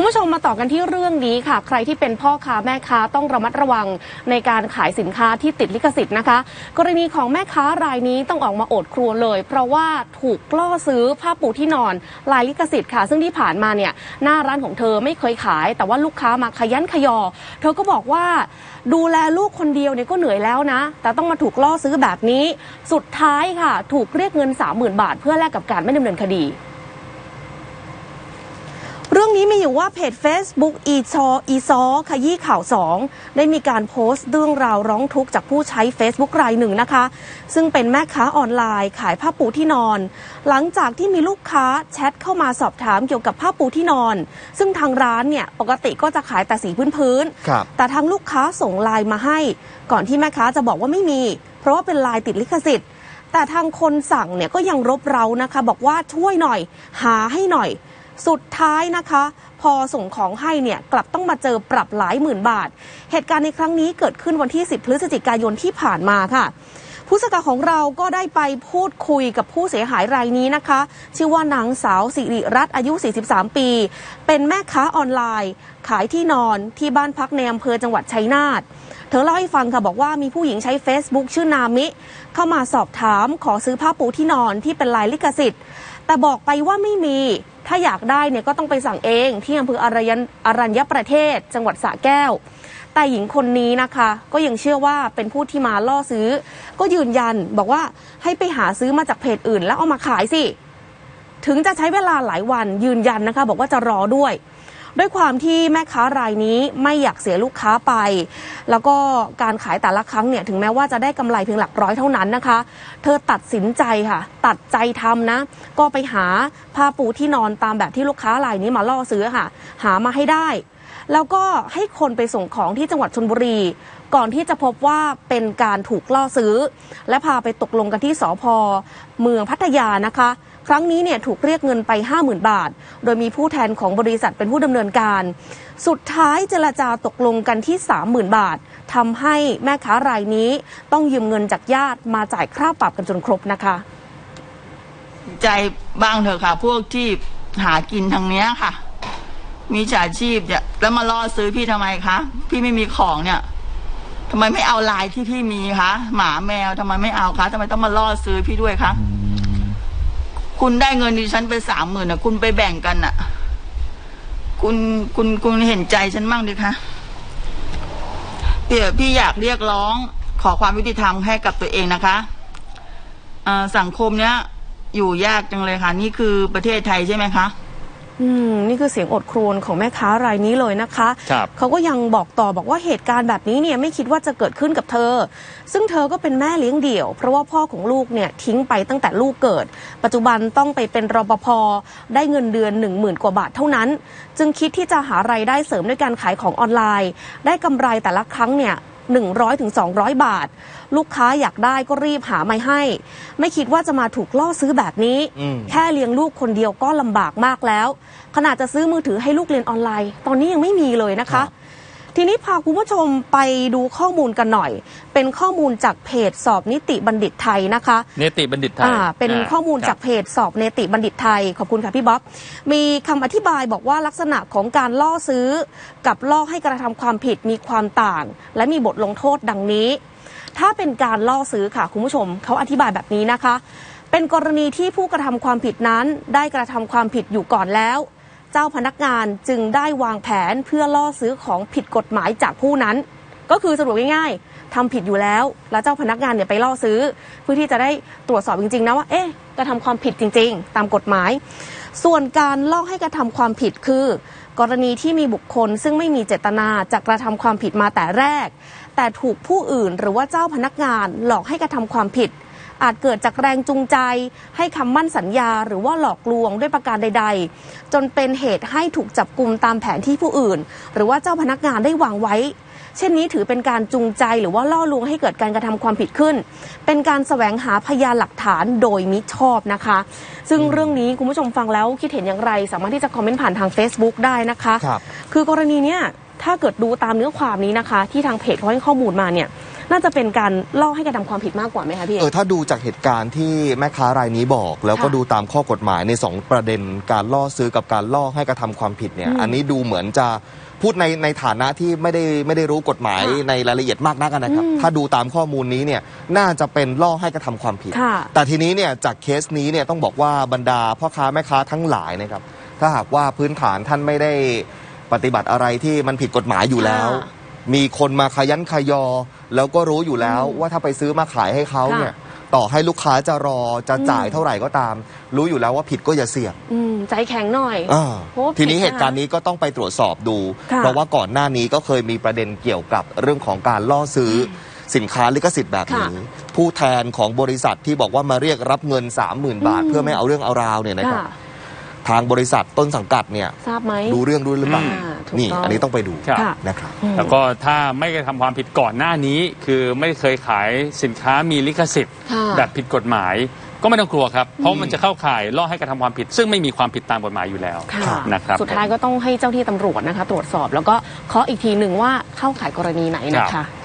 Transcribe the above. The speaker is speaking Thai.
คุณผู้ชมมาต่อกันที่เรื่องนี้ค่ะ ใครที่เป็นพ่อค้าแม่ค้าต้องระมัดระวังในการขายสินค้าที่ติดลิขสิทธิ์นะคะ กรณีของแม่ค้ารายนี้ต้องออกมาโอดครัวเลย เพราะว่าถูกล่อซื้อผ้าปูที่นอนลายลิขสิทธิ์ค่ะ ซึ่งที่ผ่านมาเนี่ยหน้าร้านของเธอไม่เคยขาย แต่ว่าลูกค้ามาขยันขยอ เธอก็บอกว่าดูแลลูกคนเดียวเนี่ยก็เหนื่อยแล้วนะ แต่ต้องมาถูกล่อซื้อแบบนี้ สุดท้ายค่ะ ถูกเรียกเงิน 30,000 บาท เพื่อแลกกับการไม่ดำเนินคดี รื่องนี้มีอยู่ว่าเพจ Facebook อีชออีซอขยี้ข่าวสองได้มีการโพสต์เรื่องราวร้องทุกข์จากผู้ใช้ Facebook รายหนึ่งนะคะ ซึ่งเป็นแม่ค้าออนไลน์ขายผ้าปูที่นอน หลังจากที่มีลูกค้าแชทเข้ามาสอบถามเกี่ยวกับผ้าปูที่นอน ซึ่งทางร้านเนี่ยปกติก็จะขายแต่สีพื้นๆครับแต่ทางลูกค้าส่งไลน์มาให้ ก่อนที่แม่ค้าจะบอกว่าไม่มี เพราะว่าเป็นลายติดลิขสิทธิ์แต่ทางคนสั่งเนี่ยก็ยังรบเร้านะคะ บอกว่าช่วยหน่อย หาให้หน่อย สุดท้ายนะคะ พอส่งของให้เนี่ยกลับต้องมาเจอปรับหลายหมื่นบาท เหตุการณ์ในครั้งนี้เกิดขึ้นวันที่ 10 พฤศจิกายนที่ผ่านมาค่ะผู้สื่อข่าวของเราก็ได้ไปพูดคุยกับผู้เสียหายรายนี้นะคะ ชื่อว่านางสาวสิริรัตน์อายุ 43 ปี เป็นแม่ค้าออนไลน์ ขายที่นอนที่บ้านพักในอำเภอจังหวัดชัยนาทเธอเล่าให้ฟังค่ะบอกว่ามีผู้หญิงใช้ Facebook ชื่อนามิ เข้ามาสอบถามขอซื้อผ้าปูที่นอนที่เป็นลายลิขสิทธิ์ แต่บอกไปว่าไม่มี ถ้าอยากได้เนี่ยก็ต้องไปสั่งเองที่อำเภออรัญอรัญญประเทศ จังหวัดสระแก้ว แต่หญิงคนนี้นะคะ ก็ยังเชื่อว่าเป็นผู้ที่มาล่อซื้อ ก็ยืนยันบอกว่าให้ไปหาซื้อมาจากเพจอื่น แล้วเอามาขายสิ ถึงจะใช้เวลาหลายวันยืนยันนะคะ บอกว่าจะรอด้วย ด้วยความที่แม่ค้ารายนี้ไม่อยากเสียลูกค้าไป แล้วก็การขายแต่ละครั้งเนี่ยถึงแม้ว่าจะได้กำไรเพียงหลักร้อยเท่านั้นนะคะ เธอตัดสินใจค่ะ ตัดใจทำนะ ก็ไปหาผ้าปูที่นอนตามแบบที่ลูกค้ารายนี้มาล่อซื้อค่ะ หามาให้ได้ แล้วก็ให้คนไปส่งของที่จังหวัดชนบุรี ก่อนที่จะพบว่าเป็นการถูกล่อซื้อ และพาไปตกลงกันที่สพเมืองพัทยานะคะ ครั้งนี้เนี่ยถูกเรียกเงินไป 50,000 บาท โดยมีผู้แทนของบริษัทเป็นผู้ดำเนินการ สุดท้ายเจรจาตกลงกันที่ 30,000 บาททำให้แม่ค้ารายนี้ต้องยืมเงินจากญาติมาจ่ายค่าปรับกันจนครบนะคะใจบ้างเถอะค่ะ พวกที่หากินทางเนี้ยค่ะ มีฉาชีพเนี่ยแล้วมาล่อซื้อพี่ทำไมคะ พี่ไม่มีของเนี่ยทำไมไม่เอาลายที่พี่มีคะ หมาแมวทำไมไม่เอาคะทำไมต้องมาล่อซื้อพี่ด้วยคะ คุณได้เงินดิฉันไปสามหมื่นอะคุณไปแบ่งกันอะคุณคุณคุณเห็นใจฉันบ้างดิคะเดี๋ยวพี่อยากเรียกร้องขอความยุติธรรมให้กับตัวเองนะคะอสังคมเนี้ยอยู่ยากจังเลยค่ะ นี่คือประเทศไทยใช่ไหมคะ อืมนี่คือเสียงอดครวญของแม่ค้ารายนี้เลยนะคะครับ เขาก็ยังบอกต่อบอกว่าเหตุการณ์แบบนี้เนี่ยไม่คิดว่าจะเกิดขึ้นกับเธอ ซึ่งเธอก็เป็นแม่เลี้ยงเดี่ยว เพราะว่าพ่อของลูกเนี่ยทิ้งไปตั้งแต่ลูกเกิด ปัจจุบันต้องไปเป็นรปภได้เงินเดือน 1 0,000 กว่าบาทเท่านั้น จึงคิดที่จะหารายได้เสริมด้วยการขายของออนไลน์ ได้กำไรแต่ละครั้งเนี่ย 100ถึง200 บาท ลูกค้าอยากได้ก็รีบหามาให้ ไม่คิดว่าจะมาถูกล่อซื้อแบบนี้อืมแค่เลี้ยงลูกคนเดียวก็ลำบากมากแล้ว ขนาดจะซื้อมือถือให้ลูกเรียนออนไลน์ ตอนนี้ยังไม่มีเลยนะครัคะบ ทีนี้พาคุณผู้ชมไปดูข้อมูลกันหน่อย เป็นข้อมูลจากเพจสอบนิติบัณฑิตไทยนะคะเนติบัณฑิตไทยอ่าเป็นข้อมูลครับจากเพจสอบเนติบัณฑิตไทย ขอบคุณค่ะพี่บ๊อบ มีคำอธิบายบอกว่าลักษณะของการล่อซื้อ กับล่อให้กระทำความผิดมีความต่าง และมีบทลงโทษดังนี้ ถ้าเป็นการล่อซื้อค่ะคุณผู้ชมเขาอธิบายแบบนี้นะคะ เป็นกรณีที่ผู้กระทำความผิดนั้นได้กระทำความผิดอยู่ก่อนแล้ว เจ้าพนักงานจึงได้วางแผนเพื่อล่อซื้อของผิดกฎหมายจากผู้นั้น ก็คือสรุปง่ายๆทำผิดอยู่แล้ว แล้วเจ้าพนักงานเนี่ยไปล่อซื้อ เพื่อที่จะได้ตรวจสอบจริงๆนะว่าเอ๊ะกระทำความผิดจริง ๆ ตามกฎหมาย ส่วนการล่อให้กระทำความผิดคือ กรณีที่มีบุคคลซึ่งไม่มีเจตนาจะกระทำความผิดมาแต่แรก แต่ถูกผู้อื่นหรือว่าเจ้าพนักงานหลอกให้กระทำความผิด อาจเกิดจากแรงจูงใจ ให้คำมั่นสัญญา หรือว่าหลอกลวงด้วยประการใด ๆ จนเป็นเหตุให้ถูกจับกลุ่มตามแผนที่ผู้อื่น หรือว่าเจ้าพนักงานได้วางไว้ เช่นนี้ถือเป็นการจูงใจหรือว่าล่อลวงให้เกิดการกระทำความผิดขึ้น เป็นการแสวงหาพยานหลักฐานโดยมิชอบนะคะ ซึ่งเรื่องนี้คุณผู้ชมฟังแล้วคิดเห็นอย่างไร สามารถที่จะคอมเมนต์ผ่านทาง Facebook ได้นะคะครับคือกรณีเนี้ยถ้าเกิดดูตามเนื้อความนี้นะคะ ที่ทางเพจเขาให้ข้อมูลมาเนี่ย น่าจะเป็นการล่อให้กระทำความผิดมากกว่าไหมคะพี่เอเออกถ้าดูจากเหตุการณ์ที่แม่ค้ารายนี้บอก แล้วก็ค่ะดูตามข้อกฎหมายใน 2 ประเด็นการล่อซื้อกับการล่อให้กระทำความผิดเนี่ยอืมอันนี้ดูเหมือนจะพูดในในฐานะที่ไม่ได้ไม่ได้รู้กฎหมายค่ะในรายละเอียดมากนักนะครับอืมถ้าดูตามข้อมูลนี้เนี่ยน่าจะเป็นล่อให้กระทำความผิด ค่ะ แต่ทีนี้เนี่ยจากเคสนี้เนี่ยต้องบอกว่าบรรดาพ่อค้าแม่ค้าทั้งหลายนะครับถ้าหากว่าพื้นฐานท่านไม่ได้ปฏิบัติอะไรที่มันผิดกฎหมายอยู่แล้ว ค่ะมีคนมาขยันขยอ แล้วก็รู้อยู่แล้วอืมว่าถ้าไปซื้อมาขายให้เขาค่ะเนี่ย ต่อให้ลูกค้าจะรอจะจ่ายอืมเท่าไหร่ก็ตาม รู้อยู่แล้วว่าผิดก็อย่าเสี่ยงอืมใจแข็งหน่อยอ่าเพราะว่าทีนี้ผิดเหตุการณ์นี้ก็ต้องไปตรวจสอบดู ค่ะ เพราะว่าก่อนหน้านี้ก็เคยมีประเด็นเกี่ยวกับเรื่องของการล่อซื้ออสินค้าลิขสิทธิ์แบบนี้ผู้แทนของบริษัทที่บอกว่ามาเรียกรับเงิน 30,000 บาทอืมเพื่อไม่เอาเรื่องเอาราวเนี่ยนะครับ ค่ะ ทางบริษัทต้นสังกัดเนี่ยทราบไหมดูเรื่องด้วยหรือเปล่าอ่าถูกนี่ต้อง อันนี้ต้องไปดูครับค่ะนะครับ อืม แล้วก็ถ้าไม่กระทำความผิดก่อนหน้านี้ คือไม่เคยขายสินค้ามีลิขสิทธิ์ ค่ะ แบบผิดกฎหมาย ก็ไม่ต้องกลัวครับ เพราะมันจะเข้าข่ายล่อให้กระทำความผิด ซึ่งไม่มีความผิดตามกฎหมายอยู่แล้วค่ะนะครับ สุดท้ายก็ต้องให้เจ้าที่ตำรวจนะคะ ตรวจสอบแล้วก็เคาะอีกทีหนึ่งว่าเข้าข่ายกรณีไหนนะครัคะ บ